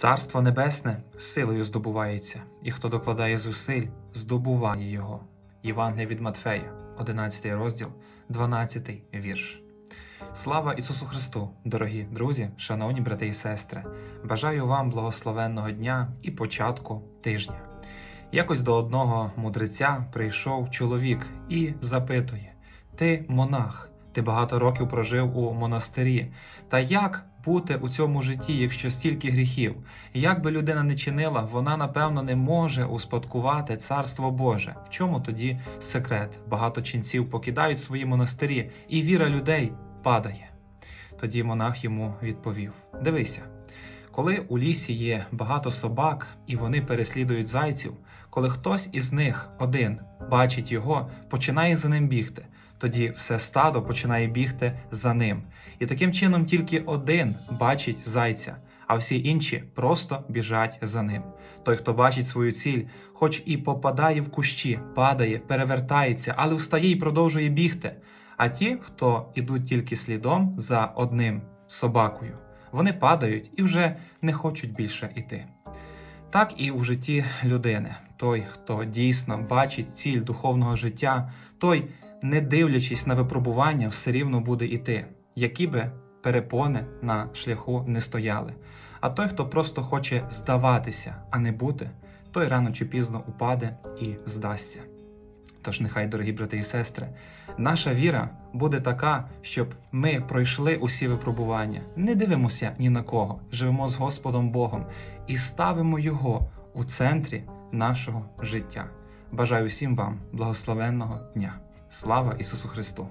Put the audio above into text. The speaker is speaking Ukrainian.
Царство Небесне силою здобувається, і хто докладає зусиль, здобуває його. Євангелія від Матфея, 11 розділ, 12 вірш. Слава Ісусу Христу, дорогі друзі, шановні брати і сестри! Бажаю вам благословенного дня і початку тижня. Якось до одного мудреця прийшов чоловік і запитує: Ти монах, ти багато років прожив у монастирі. Та як бути у цьому житті, якщо стільки гріхів? Як би людина не чинила, вона напевно не може успадкувати царство Боже. В чому тоді секрет? Багато ченців покидають свої монастирі, і віра людей падає. Тоді монах йому відповів: Дивися, коли у лісі є багато собак і вони переслідують зайців, коли хтось із них один бачить його, починає за ним бігти, тоді все стадо починає бігти за ним. І таким чином тільки один бачить зайця, а всі інші просто біжать за ним. Той, хто бачить свою ціль, хоч і попадає в кущі, падає, перевертається, але встає і продовжує бігти. А ті, хто ідуть тільки слідом за одним собакою, вони падають і вже не хочуть більше йти. Так і у житті людини. Той, хто дійсно бачить ціль духовного життя, той, не дивлячись на випробування, все рівно буде йти, які би перепони на шляху не стояли. А той, хто просто хоче здаватися, а не бути, той рано чи пізно упаде і здасться. Тож нехай, дорогі брати і сестри, наша віра буде така, щоб ми пройшли усі випробування, не дивимося ні на кого, живемо з Господом Богом і ставимо Його у центрі нашого життя. Бажаю всім вам благословенного дня. Слава Ісусу Христу!